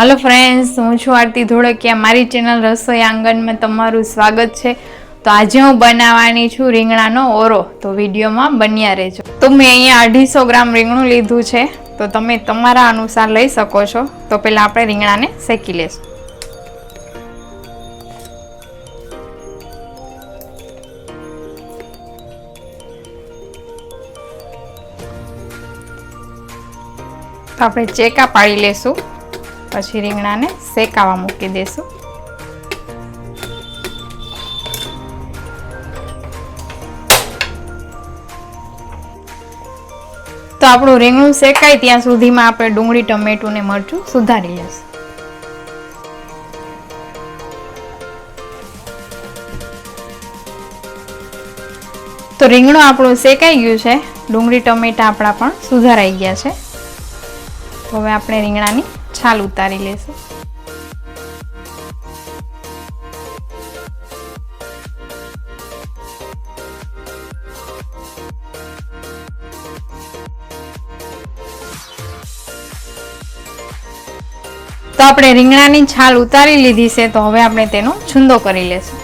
હાલો friends હું છું આરતી ધોળકિયા. મારી ચેનલ રસોઈ આંગણમાં તમારું સ્વાગત છે. તો આજે હું બનાવવાની છું રીંગણાનો ઓરો. તો વિડીયોમાં બન્યા રહેજો. તો મેં અહીંયા અઢીસો ગ્રામ રીંગણું લીધું છે. તો તમે તમારા અનુસાર લઈ શકો છો. તો પહેલાં આપણે રીંગણાને શેકી લેશું. આપણે ચેકા પાડી લેશું. પછી રીંગણાને શેકાવા મૂકી દેશું. તો આપણું રીંગણું શેકાય ત્યાં સુધીમાં આપણે ડુંગળી, ટમેટું ને મરચું સુધારી લઈશું. તો રીંગણું આપણું શેકાઈ ગયું છે. ડુંગળી, ટમેટા આપણા પણ સુધારાઈ ગયા છે. હવે આપણે રીંગણાની છાલ ઉતારી લેશું તો આપણે રીંગણાની છાલ ઉતારી લીધી છે, તો હવે આપણે તેનો છુંદો કરી લેશું.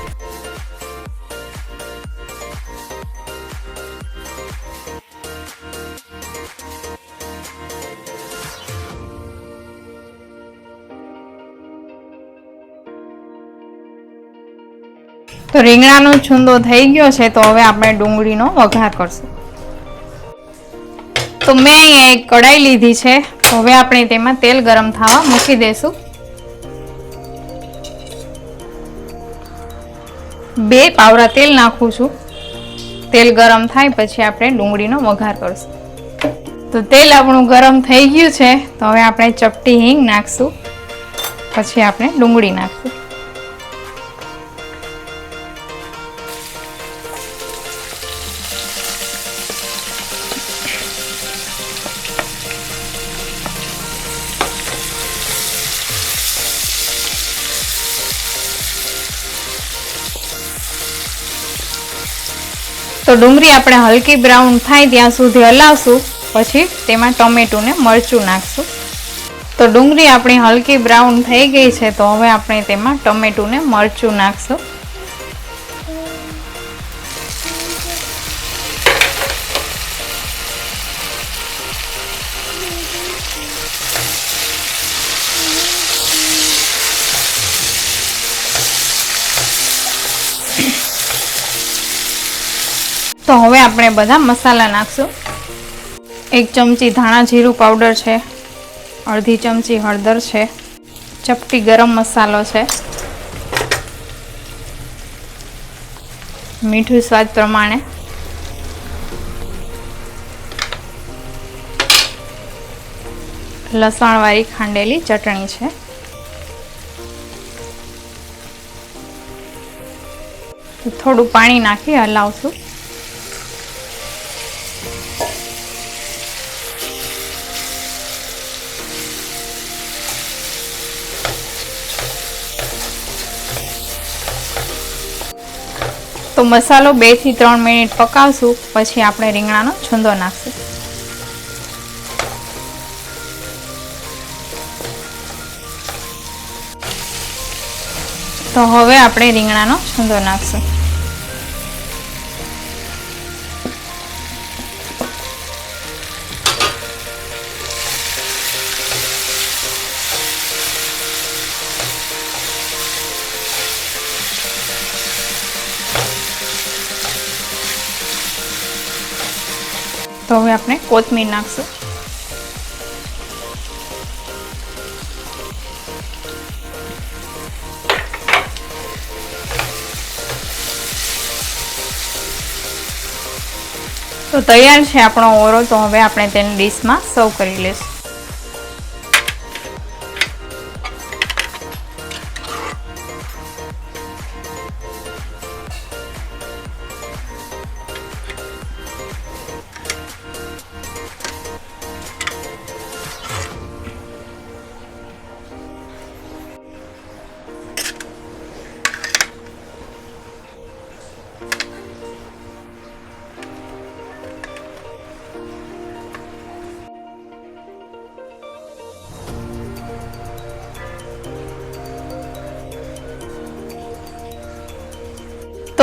તો રીંગણાનો છુંદો થઈ ગયો છે, તો હવે આપણે ડુંગળીનો વઘાર કરશું. તો મેં અહીંયા એક કઢાઈ લીધી છે તો હવે આપણે તેમાં તેલ ગરમ થવા મૂકી દઈશું બે પાવરા તેલ નાખું છું. તેલ ગરમ થાય પછી આપણે ડુંગળીનો વઘાર કરશું. તો તેલ આપણું ગરમ થઈ ગયું છે, તો હવે આપણે ચપટી હિંગ નાખશું. પછી આપણે ડુંગળી નાખશું. તો ડુંગળી આપણે હલકી બ્રાઉન થાય ત્યાં સુધી હલાવશું. પછી તેમાં ટમેટું મરચું નાખશું. તો ડુંગળી આપણી હલકી બ્રાઉન થઈ ગઈ છે, તો હવે આપણે તેમાં ટમેટું મરચું નાખશું. તો હવે આપણે બધા મસાલા નાખશું. એક ચમચી ધાણા જીરું પાવડર છે, અડધી ચમચી હળદર છે, ચપટી ગરમ મસાલો છે. મીઠું સ્વાદ પ્રમાણે. લસણવાળી ખાંડેલી ચટણી છે. થોડું પાણી નાખી હલાવશું. તો મસાલો બેથી ત્રણ મિનિટ પકાવશું, પછી આપણે રીંગણાનો છૂંદો નાખશું. તો હવે આપણે રીંગણાનો છૂંદો નાખશું. તો હવે આપણે કોથમીર નાખશું. તો તૈયાર છે આપણો ઓરો, તો હવે આપણે તેને ડીશમાં સર્વ કરી લઈશું.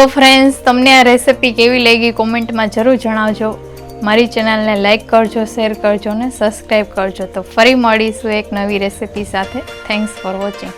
તો ફ્રેન્ડ્સ તમને આ રેસિપી કેવી લાગી કોમેન્ટમાં જરૂર જણાવજો. મારી ચેનલને લાઈક કરજો શેર કરજો અને સબસ્ક્રાઈબ કરજો. તો ફરી મળીશું એક નવી રેસિપી સાથે. Thanks for watching